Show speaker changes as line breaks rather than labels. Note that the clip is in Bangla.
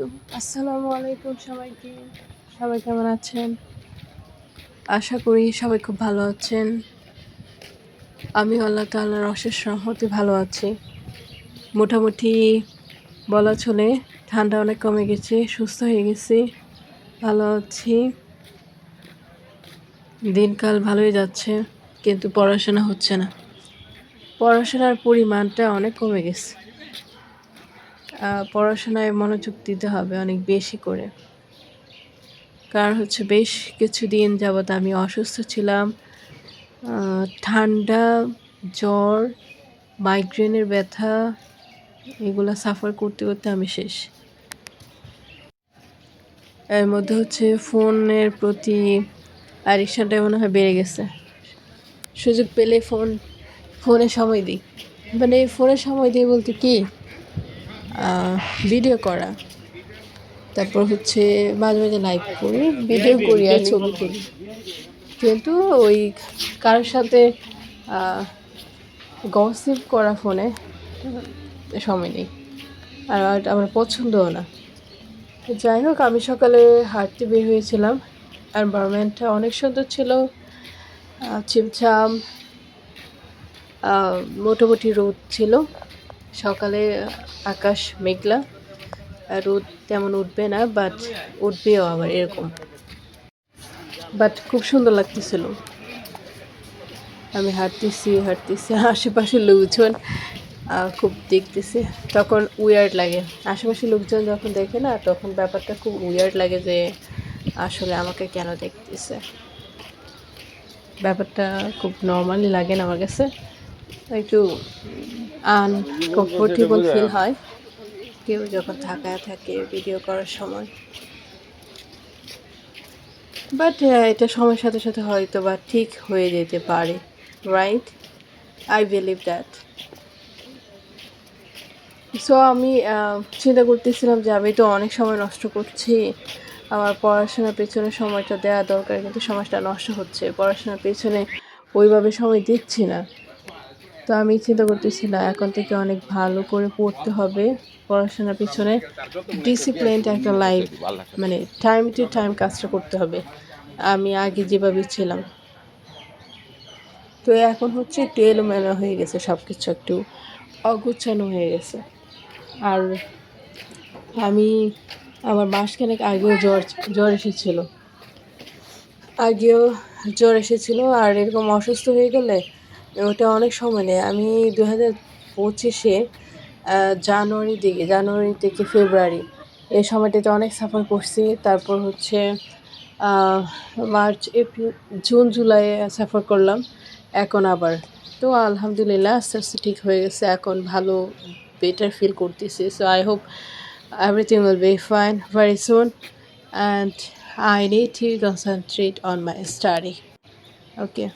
আলাইকুম। আসসালামু আলাইকুম সবাইকে। সবাই কেমন আছেন? আশা করি সবাই খুব ভালো আছেন। আমি আল্লাহ তাআলার অশেষ রহমতে ভালো আছি। মোটামুটি বলা চলে ঠান্ডা অনেক কমে গেছে, সুস্থ হয়ে গেছি, ভালো আছি। দিনকাল ভালোই যাচ্ছে, কিন্তু পড়াশোনা হচ্ছে না। পড়াশোনার পরিমাণটা অনেক কমে গেছে। পড়াশোনায় মনোযোগ দিতে হবে অনেক বেশি করে। কারণ হচ্ছে বেশ কিছুদিন যাবৎ আমি অসুস্থ ছিলাম। ঠান্ডা, জ্বর মাইগ্রেনের ব্যথা, এগুলো সাফার করতে করতে আমি শেষ। এর মধ্যে হচ্ছে ফোনের প্রতি অ্যাডিকশানটা মনে হয় বেড়ে গেছে। সুযোগ পেলে ফোন, ফোনে সময় দিই। মানে ফোনে সময় দিই বলতে কি? ভিডিও করা। তারপর হচ্ছে মাঝে মাঝে লাইভ করি ভিডিও করি আর ছবি তুলি কিন্তু ওই কারোর সাথে গসিপ করা ফোনে সময় নেই। আর আমার পছন্দও না। যাই হোক আমি সকালে হাঁটতে বের হয়েছিলাম। এনভায়রনমেন্টটা অনেক সুন্দর ছিল। ছিমছাম মোটামুটি রোদ ছিল। সকালে আকাশ মেঘলা, আর রোদ তেমন উঠবে না বাট উঠবেও আবার এরকম। বাট খুব সুন্দর লাগতেছিল। আমি হাঁটতেছি হাঁটতেছি, আশেপাশে লোকজন খুব দেখতেছে। তখন উইয়ার্ড লাগে। আশেপাশে লোকজন যখন দেখে না, তখন ব্যাপারটা খুব উইয়ার্ড লাগে যে আসলে আমাকে কেন দেখতেছে। ব্যাপারটা খুব নর্মালি লাগে না আমার কাছে। একটু আনকমফোর্টেবল ফিল হয়। কেউ যখন থাকায় থাকে ভিডিও করার সময়। বাট এটা সময়ের সাথে সাথে হয়তো বা ঠিক হয়ে যেতে পারে right I believe that so আমি চিন্তা করতেছিলাম যে আমি তো অনেক সময় নষ্ট করছি। আমার পড়াশোনার পেছনে সময়টা দেওয়া দরকার কিন্তু সময়টা নষ্ট হচ্ছে। পড়াশোনার পেছনে ওইভাবে সময় দিচ্ছি না। তো আমি চিন্তা করতেছি, না, এখন থেকে অনেক ভালো করে পড়তে হবে পড়াশোনার পিছনে। ডিসিপ্লিনড একটা লাইফ মানে টাইম টু টাইম কাজটা করতে হবে। আমি আগে যেভাবে ছিলাম। তো এখন হচ্ছে একটু এলোমেলো হয়ে গেছে সব কিছু একটু অগুচ্ছানো হয়ে গেছে। আর আমি আমার মাসখানেক আগেও জ্বর জ্বর এসেছিল। আগেও জ্বর এসেছিল, আর এরকম অসুস্থ হয়ে গেলে ওটা অনেক সময় নেয়। আমি দু হাজার পঁচিশে জানুয়ারি দিকে, জানুয়ারি থেকে ফেব্রুয়ারি, এই সময়টাতে অনেক সাফার করছি। তারপর হচ্ছে March, April, June, July suffer করলাম। এখন আবার, তো আলহামদুলিল্লাহ আস্তে আস্তে ঠিক হয়ে গেছে। এখন ভালো বেটার ফিল করতেছি। So I hope everything will be fine very soon and I need to concentrate on my study okay